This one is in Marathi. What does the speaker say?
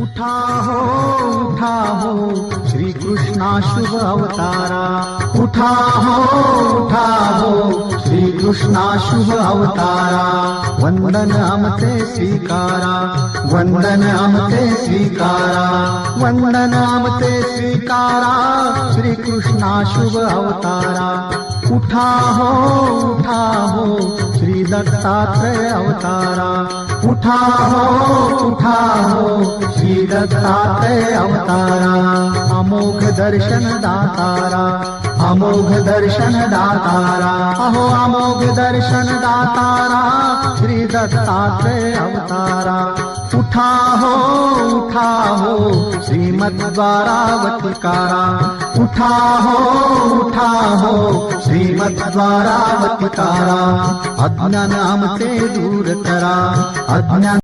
उठा हो उठा हो श्री कृष्णा शुभ अवतारा उठा हो उठा हो श्री कृष्णा शुभ अवतारा वंदन आमते स्वीकारा वंदन आमते स्वीकारा वंदन आमते स्वीकारा श्री कृष्णा शुभ अवतारा उठा हो उठा हो दत्तात्रय अवतारा. उठा हो उठा हो श्री दत्तात्रय अवतारा. अमोघ दर्शन दातारा अमोघ दर्शन दातारा. अहो अमोघ दर्शन दातारा श्री दत्तात्रय अवतारा. उठा हो उठा हो श्रीमद्वारावतिकारा। उठा हो उठा हो श्रीमद्वारावतिकारा। अज्ञान आमचे दूर करा। अज्ञान